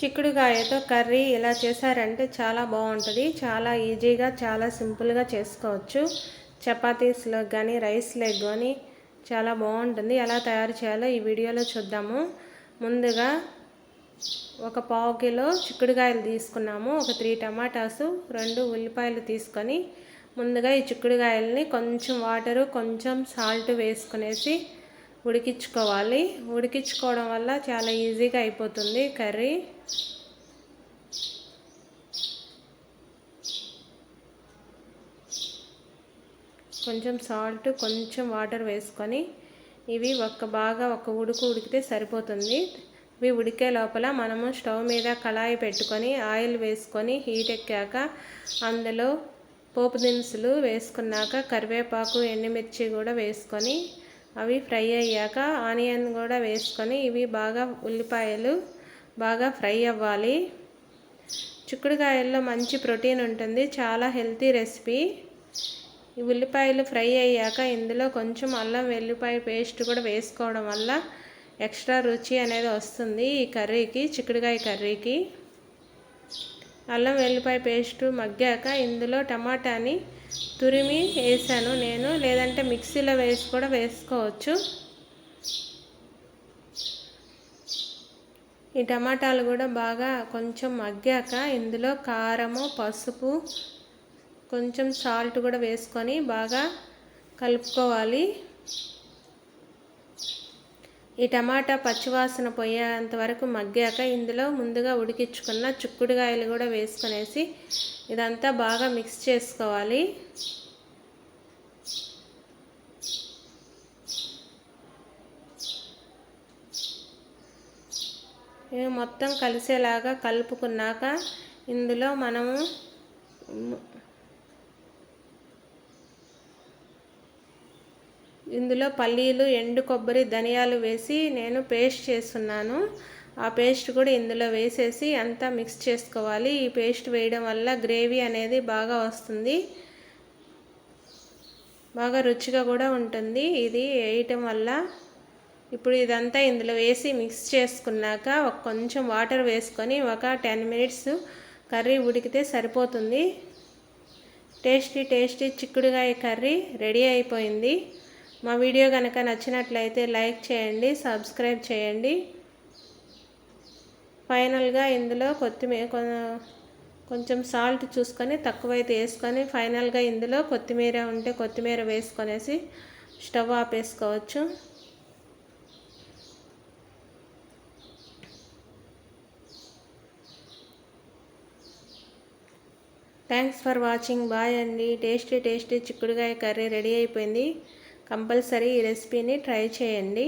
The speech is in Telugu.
చిక్కుడుకాయతో కర్రీ ఇలా చేశారంటే చాలా బాగుంటుంది. చాలా ఈజీగా చాలా సింపుల్గా చేసుకోవచ్చు. చపాతీస్లో కానీ రైస్లో కానీ చాలా బాగుంటుంది. ఎలా తయారు చేయాలో ఈ వీడియోలో చూద్దాము. ముందుగా ఒక పావు కిలో చిక్కుడుకాయలు తీసుకున్నాము. ఒక త్రీ టమాటాసు రెండు ఉల్లిపాయలు తీసుకొని ముందుగా ఈ చిక్కుడుకాయలని కొంచెం వాటరు కొంచెం సాల్ట్ వేసుకునేసి ఉడికించుకోవాలి. ఉడికించుకోవడం వల్ల చాలా ఈజీగా అయిపోతుంది కర్రీ. కొంచెం సాల్ట్ కొంచెం వాటర్ వేసుకొని ఇవి ఒక్క బాగా ఒక ఉడుకు ఉడికితే సరిపోతుంది. ఇవి ఉడికే లోపల మనము స్టవ్ మీద కళాయి పెట్టుకొని ఆయిల్ వేసుకొని హీట్ ఎక్కాక అందులో పోపు దినుసులు వేసుకున్నాక కరివేపాకు ఎండుమిర్చి కూడా వేసుకొని అవి ఫ్రై అయ్యాక ఆనియన్ కూడా వేసుకొని ఇవి బాగా ఉల్లిపాయలు బాగా ఫ్రై అవ్వాలి. చిక్కుడుకాయల్లో మంచి ప్రోటీన్ ఉంటుంది. చాలా హెల్తీ రెసిపీ. ఈ ఉల్లిపాయలు ఫ్రై అయ్యాక ఇందులో కొంచెం అల్లం వెల్లిపాయ పేస్ట్ కూడా వేసుకోవడం వల్ల ఎక్స్ట్రా రుచి అనేది వస్తుంది ఈ కర్రీకి చిక్కుడుకాయ కర్రీకి. అల్లం వెల్లిపాయ పేస్ట్ మగ్గాక ఇందులో టమాటాని తురిమి వేసాను నేను. లేదంటే మిక్సీలో వేసి కూడా వేసుకోవచ్చు. ఈ టమాటాలు కూడా బాగా కొంచెం మగ్గాక ఇందులో కారము పసుపు కొంచెం సాల్ట్ కూడా వేసుకొని బాగా కలుపుకోవాలి. ఈ టమాటా పచ్చివాసన పోయేంత వరకు మగ్గాక ఇందులో ముందుగా ఉడికించుకున్న చిక్కుడుగాయలు కూడా వేసుకునేసి ఇదంతా బాగా మిక్స్ చేసుకోవాలి. మొత్తం కలిసేలాగా కలుపుకున్నాక ఇందులో మనము ఇందులో పల్లీలు ఎండు కొబ్బరి ధనియాలు వేసి నేను పేస్ట్ చేస్తున్నాను. ఆ పేస్ట్ కూడా ఇందులో వేసేసి అంతా మిక్స్ చేసుకోవాలి. ఈ పేస్ట్ వేయడం వల్ల గ్రేవీ అనేది బాగా వస్తుంది. బాగా రుచిగా కూడా ఉంటుంది. ఇది వేయటం వల్ల ఇప్పుడు ఇదంతా ఇందులో వేసి మిక్స్ చేసుకున్నాక ఒక కొంచెం వాటర్ వేసుకొని ఒక టెన్ మినిట్స్ కర్రీ ఉడికితే సరిపోతుంది. టేస్టీ టేస్టీ చిక్కుడుగాయ కర్రీ రెడీ అయిపోయింది. మా వీడియో కనుక నచ్చినట్లయితే లైక్ చేయండి సబ్స్క్రైబ్ చేయండి. ఫైనల్గా ఇందులో కొత్తిమీర కొంచెం సాల్ట్ చూసుకొని తక్కువైతే వేసుకొని ఫైనల్గా ఇందులో కొత్తిమీర ఉంటే కొత్తిమీర వేసుకొనేసి stove ఆపేసుకోవచ్చు. Thanks for watching. Bye అండి. టేస్టీ టేస్టీ చిక్కుడుకాయ కర్రీ రెడీ అయిపోయింది. కంపల్సరీ ఈ రెసిపీని ట్రై చేయండి.